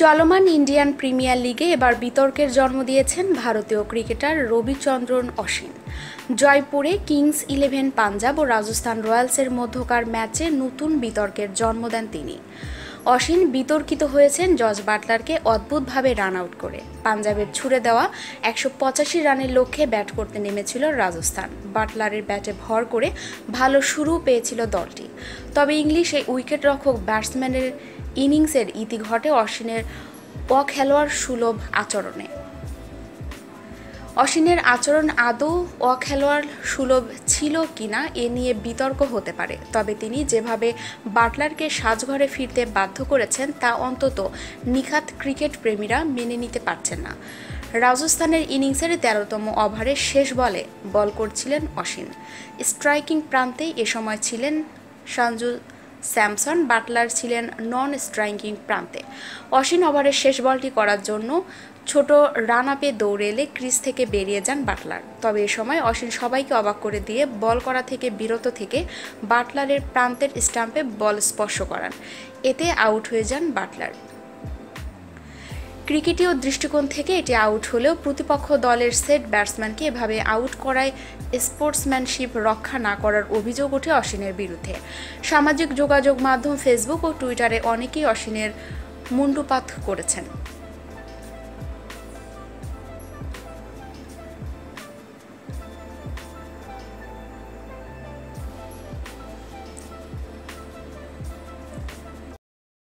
চলমান Indian premier লিগে এবার বিতর্কের জন্ম দিয়েছেন ভারতীয় ক্রিকেটার রবিচন্দ্রন অশ্বিন। জয়পুরে কিংস ইলেভেন পাঞ্জাব ও রাজস্থান রয়্যালসের মধ্যকার ম্যাচে নতুন বিতর্কের জন্ম দেন তিনি। অশ্বিন বিতর্কিত হয়েছেন জজ বাটলারকে অদ্ভুতভাবে রান আউট করে। পাঞ্জাবের ছুড়ে দেওয়া একশো পঁচাশি রানের লক্ষ্যে ব্যাট করতে নেমেছিল রাজস্থান। বাটলারের ব্যাটে ভর করে ভালো শুরু পেয়েছিল দলটি। তবে ইংলিশ ইংলিশে উইকেটরক্ষক ব্যাটসম্যানের ইনিংসের ইতি ঘটে অশ্বিনের অখেলোয়াড় সুলভ আচরণে। অশ্বিনের আচরণ আদৌ অখেলোয়াড় সুলভ ছিল কিনা এ নিয়ে বিতর্ক হতে পারে, তবে তিনি যেভাবে বাটলারকে সাজঘরে ফিরতে বাধ্য করেছেন তা অন্তত নিখাত ক্রিকেট প্রেমীরা মেনে নিতে পারছেন না। রাজস্থানের ইনিংসের তেরোতম ওভারের শেষ বলে বল করছিলেন অশ্বিন। স্ট্রাইকিং প্রান্তে এ সময় ছিলেন সঞ্জু স্যামসন বাটলার ছিলেন নন স্ট্রাইকিং প্রান্তে। অশ্বিন ওভারের শেষ বলটি করার জন্য ছোট রান আপে দৌড়েলে ক্রিজ থেকে বেরিয়ে যান বাটলার। তবে এ সময় অশ্বিন সবাইকে অবাক করে দিয়ে বল করা থেকে বিরত থেকে বাটলারের প্রান্তের স্টাম্পে বল স্পর্শ করান। এতে আউট হয়ে যান বাটলার। ক্রিকেটীয় দৃষ্টিকোণ থেকে এটি আউট হলেও প্রতিপক্ষ দলের সেট ব্যাটসম্যানকে এভাবে আউট করায় স্পোর্টসম্যানশিপ রক্ষা না করার অভিযোগ ওঠে অশ্বিনের বিরুদ্ধে। সামাজিক যোগাযোগ মাধ্যম ফেসবুক ও টুইটারে অনেকেই অশ্বিনের মুন্ডুপাত করেছেন।